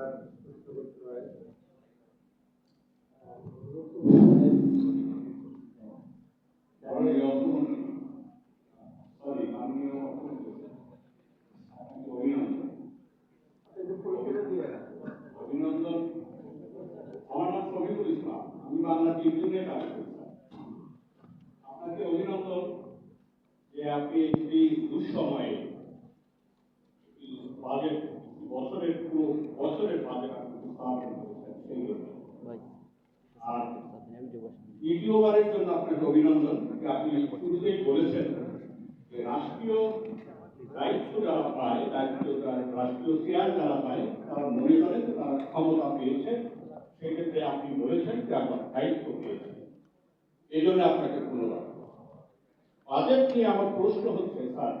তার সুস্থ করতে আমার নাম শফিকুল আপনাকে অভিনন্দন যে আপনি এই দুঃসময়ে বাজেট বছরের পুরো বছরের বাজেট আপনি উপস্থাপন করেছেন সেই জন্য। আর দ্বিতীয়বারের জন্য আপনাকে অভিনন্দন আপনি শুরুতেই বলেছেন যে রাষ্ট্রীয় দায়িত্ব যারা পায় দায়িত্ব রাষ্ট্রীয় চেয়ার যারা পায় তারা মনে করে যে তারা ক্ষমতা পেয়েছে। সেক্ষেত্রে আপনি বলেছেন যে আপনার দায়িত্ব পেয়েছে। এই জন্য আপনাকে ধন্যবাদ। বাজেট নিয়ে আমার প্রশ্ন হচ্ছে স্যার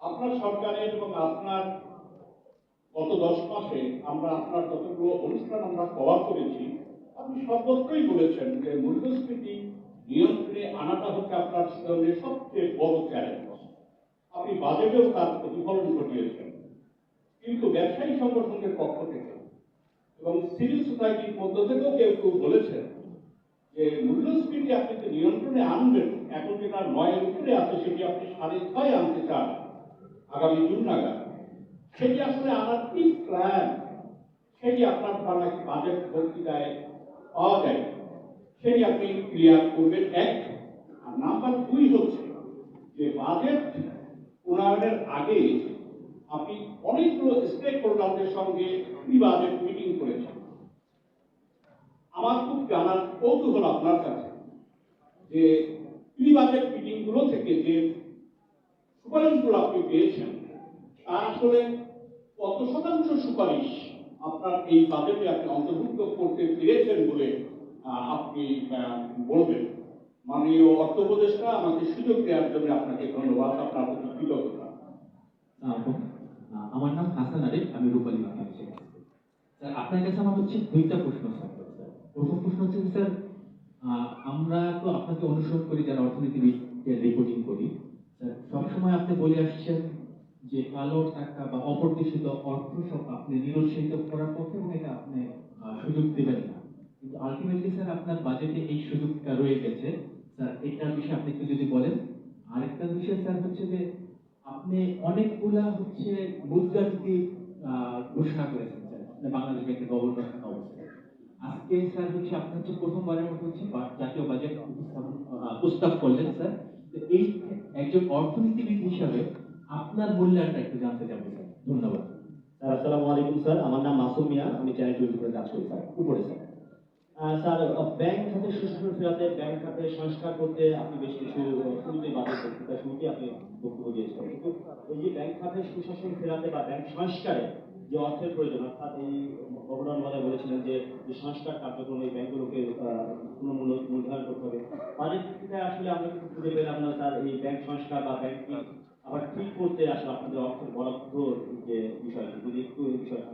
আপনার সরকারের এবং আপনার গত দশ মাসে আমরা আপনার যতগুলো অনুষ্ঠান আমরা কভার করেছি, আপনি সর্বত্রই বলেছেন যে মূল্যস্ফীতি নিয়ন্ত্রণে আনাটা হচ্ছে আপনার জন্য সবচেয়ে বড় চ্যালেঞ্জ আপনি বাজেটেও তার প্রতিফলন ঘটিয়েছেন। কিন্তু ব্যবসায়ী সংগঠনের পক্ষ থেকে এবং সিভিল সোসাইটির মধ্য থেকেও কেউ কেউ বলেছেন যে মূল্যস্ফীতি আপনি যে নিয়ন্ত্রণে আনবেন, এখন যেটা নয়ের উপরে আছে, সেটি আপনি সাড়ে ছয় আনতে চান আগামী জুন নাগাদ। সেটি আসলে আনার কি প্ল্যান সেটি আপনার দ্বারা কি বাজেট বক্তৃতায় পাওয়া যায় সেটি আপনি ক্লিয়ার করবেন, এক, আর নাম্বার দুই হচ্ছে যে বাজেট প্রণয়নের আগে আপনি অনেকগুলো স্টেক হোল্ডারদের সঙ্গে বাজেট মিটিং করেছেন। আমার খুব জানার কৌতূহল আপনার কাছে যে প্রি বাজেট মিটিংগুলো থেকে যে সুপারিশগুলো আপনি পেয়েছেন আসলে কত শতাংশ সুপারিশ আপনার এই বাজেটে আপনি অন্তর্ভুক্ত করতে পেরেছেন বলে আপনি বলবেন। মাননীয় অর্থ উপদেষ্টা, আমাকে সুযোগ দেওয়ার জন্য আপনাকে ধন্যবাদ, আপনার প্রতি কৃতজ্ঞতা। আমার নাম হাসান আরিফ, আমি রূপালী বাংলাদেশে স্যার, আপনার কাছে আমার হচ্ছে দুইটা প্রশ্ন স্যার। প্রথম প্রশ্ন হচ্ছে স্যার আমরা তো আপনাকে অনুসরণ করি, যারা অর্থনীতিবিদদের রিপোর্টিং করি। স্যার, সবসময় আপনি বলে আসছেন যে কালো টাকা বা অপ্রতিষ্ঠিত অর্থ সব আপনি নিরুৎসাহিত করার পক্ষে এবং এটা আপনি সুযোগ দেবেন না। কিন্তু আলটিমেটলি স্যার আপনার বাজেটে এই সুযোগটা রয়ে গেছে। স্যার এটার বিষয়ে আপনি একটু যদি বলেন। আরেকটা বিষয় স্যার হচ্ছে যে আপনি অনেকগুলা হচ্ছে মুদ্রানীতি ঘোষণা করেছেন স্যার বাংলাদেশ ব্যাংকের গভর্নর থাকা অবস্থায়। আজকে স্যার হচ্ছে আপনি হচ্ছে প্রথমবারের মতো হচ্ছে জাতীয় বাজেট উপস্থাপন প্রস্তাব করলেন স্যার এই একজন অর্থনীতিবিদ হিসাবে আপনার মূল্যায়নটা একটু জানতে চাবো স্যার ধন্যবাদ। স্যার আসসালামু আলাইকুম স্যার। আমার নাম মাসুম মিয়া। আমি টোয়েন্টি করে কাজ করি স্যার। উপরে স্যার। স্যার ব্যাংক খাতে সুশাসন ফেরাতে ব্যাংক খাতে সংস্কার করতে আপনি বেশ কিছু আহ, শুরুতেই বাজেট বক্তৃতা শুরুতেই আপনি বক্তব্য দিয়েছিলেন কিন্তু এই যে ব্যাংক খাতে সুশাসন ফেরাতে বা ব্যাংক সংস্কারে যে অর্থের প্রয়োজন অর্থাৎ এই গভর্নর মহোদয় বলেছিলেন যে সংস্কার কার্যক্রম এই ব্যাংকগুলোকে পুনঃমূল্য মূল্যায়ন করতে হবে। বক্তৃতায় আসলে আমরা কিন্তু খুঁজে পেলাম না স্যার এই ব্যাংক সংস্কার বা ব্যাংকিং করতে আসলে আপনাদের অর্থের বরাদ্দ যে বিষয়টি যদি একটু বিষয়টা